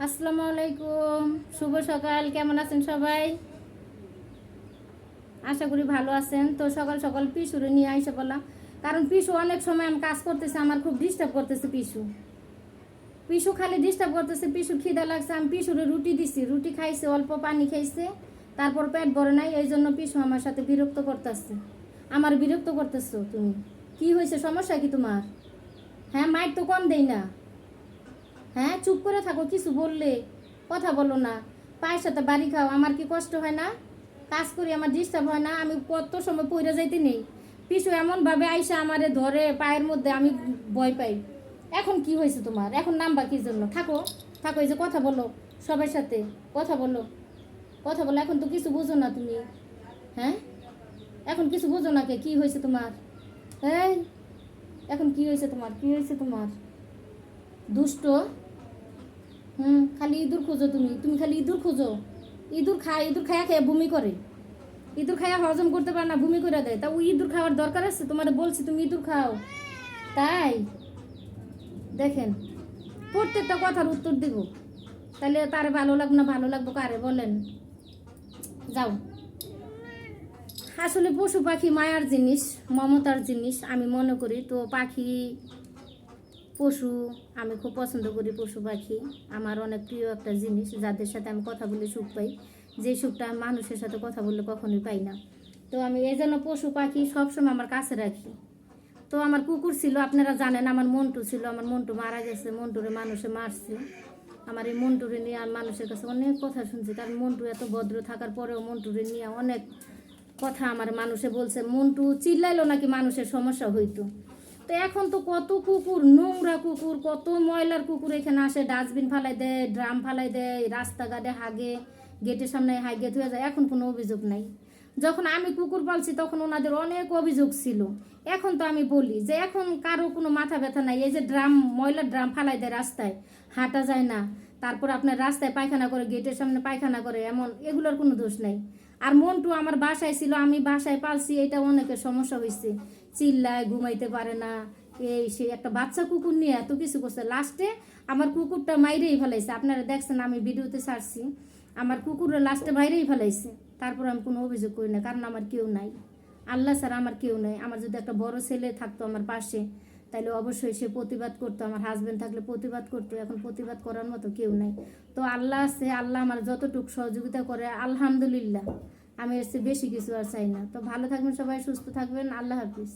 আসসালামু আলাইকুম। শুভ সকাল। কেমন আছেন সবাই? আশা করি ভালো আছেন। তো সকাল সকাল পিসুরে নিয়ে আইসে বললাম কারণ পিসু অনেক সময় আমি কাজ করতেছে, আমার খুব ডিস্টার্ব করতেছে পিসু। পিসু খালি ডিস্টার্ব করতেছে পিসু খিদা লাগছে। আমি পিসুরে রুটি দিছি। রুটি খাইছে, অল্প পানি খাইছে। তারপর পেট ভরে নাই, এই জন্য পিসু আমার সাথে বিরক্ত করতেছে। আমার বিরক্ত করতেছো তুমি। কি হয়েছে? সমস্যা কি তোমার? হ্যাঁ মাইর তো কম দেই না। হ্যাঁ চুপ করে থাকো, কিছু বললে কথা বলো না। পায়ের সাথে বাড়ি খাও, আমার কি কষ্ট হয় না? কাজ করি, আমার ডিস্টার্ব হয় না, আমি কত সময় পইরা যাইতে নেই। পিছু এমনভাবে আইসা আমারে ধরে পায়ের মধ্যে, আমি ভয় পাই। এখন কি হয়েছে তোমার? এখন নাম্বার কি জন্য? থাকো থাকো, এই যে কথা বলো সবার সাথে, কথা বলো। কথা বলো, এখন তো কিছু বুঝো না তুমি। হ্যাঁ? এখন কিছু বুঝো না কে? কি হয়েছে তোমার? এই, এখন কি হয়েছে তোমার? কি হয়েছে তোমার? দুষ্ট। হুম, খালি ইঁদুর খোঁজো তুমি। তুমি খালি ইঁদুর খোঁজো। ইঁদুর খায় ইঁদুর খায়া খেয়ে বমি করে। ইঁদুর খায়া হজম করতে পারে না, বমি করে দেয়। তা ওই ইঁদুর খাওয়ার দরকার আছে? তোমার বলছি, তুমি ইঁদুর খাও। তাই? দেখেন, প্রত্যেকটা কথার উত্তর দিব। তাহলে তার ভালো লাগবে না ভালো লাগবে কারে বলেন? যাও। আসলে পশু পাখি মায়ার জিনিস, মমতার জিনিস আমি মনে করি। তো পাখি পশু, আমি খুব পছন্দ করি পশু পাখি। আমার অনেক প্রিয় একটা জিনিস, যাদের সাথে আমি কথা বলে সুখ পাই। যে সুখটা আমি মানুষের সাথে কথা বললে কখনোই পাই না। তো আমি এই জন্য পশু পাখি সবসময় আমার কাছে রাখি। তো আমার কুকুর ছিল, আপনারা জানেন, আমার মন্টু ছিল, আমার মন্টু মারা গেছে, মন্টুরে মানুষে মারছে। আমার এই মন্টুরে নিয়ে আর মানুষের কাছে অনেক কথা শুনছি, কারণ মন্টু এত ভদ্র, থাকার পরেও মন্টুরে নিয়ে অনেক কথা আমার মানুষে বলছে, মন্টু, চিল্লাইলো নাকি মানুষের সমস্যা হইতো? তো এখন তো কত কুকুর, নোংরা কুকুর, কত ময়লার কুকুর এখানে আসে, ডাস্টবিন ফালাই দেয়, ড্রাম ফালাই দেয়, রাস্তাঘাটে হাগে, গেটের সামনে হাগে ধুয়ে যায়, এখন কোনো অভিযোগ নাই। যখন আমি কুকুর পালছি, তখন ওনাদের অনেক অভিযোগ ছিল। এখন তো আমি বলি যে, এখন কারও কোনো মাথা ব্যথা নাই। এই যে ড্রাম, ময়লার ড্রাম ফালাই দেয় রাস্তায়, হাঁটা যায় না। তারপর আপনার রাস্তায় পায়খানা করে, গেটের সামনে পায়খানা করে, এমন, এগুলোর কোনো দোষ নাই। আর মন্টু আমার বাসায় ছিল, আমি বাসায় পালছি, এটা অনেকের সমস্যা হয়েছে চিল্লায়, ঘুমাইতে পারে না। এই সে একটা বাচ্চা কুকুর নিয়ে এত কিছু করছে। লাস্টে আমার কুকুরটা মাইরেই ফেলাইছে। আপনারা দেখছেন, আমি ভিডিওতে ছাড়ছি। আমার কুকুরের লাস্টে বাইরেই ফেলাইছে। তারপর আমি কোনো অভিযোগ করি না, কারণ আমার কেউ নাই। আল্লাহ স্যার আমার কেউ নাই। আমার যদি একটা বড় ছেলে থাকতো আমার পাশে তাহলে অবশ্যই সে প্রতিবাদ করতো, আমার হাজবেন্ড থাকলে প্রতিবাদ করতো, এখন প্রতিবাদ করার মতো কেউ নাই। তো আল্লাহ আছে, আল্লাহ আমার যতটুকু সহযোগিতা করে, আলহামদুলিল্লাহ। আমি এসে বেশি কিছু আর চাই না। তো ভালো থাকবেন সবাই, সুস্থ থাকবেন, আল্লাহ হাফিজ।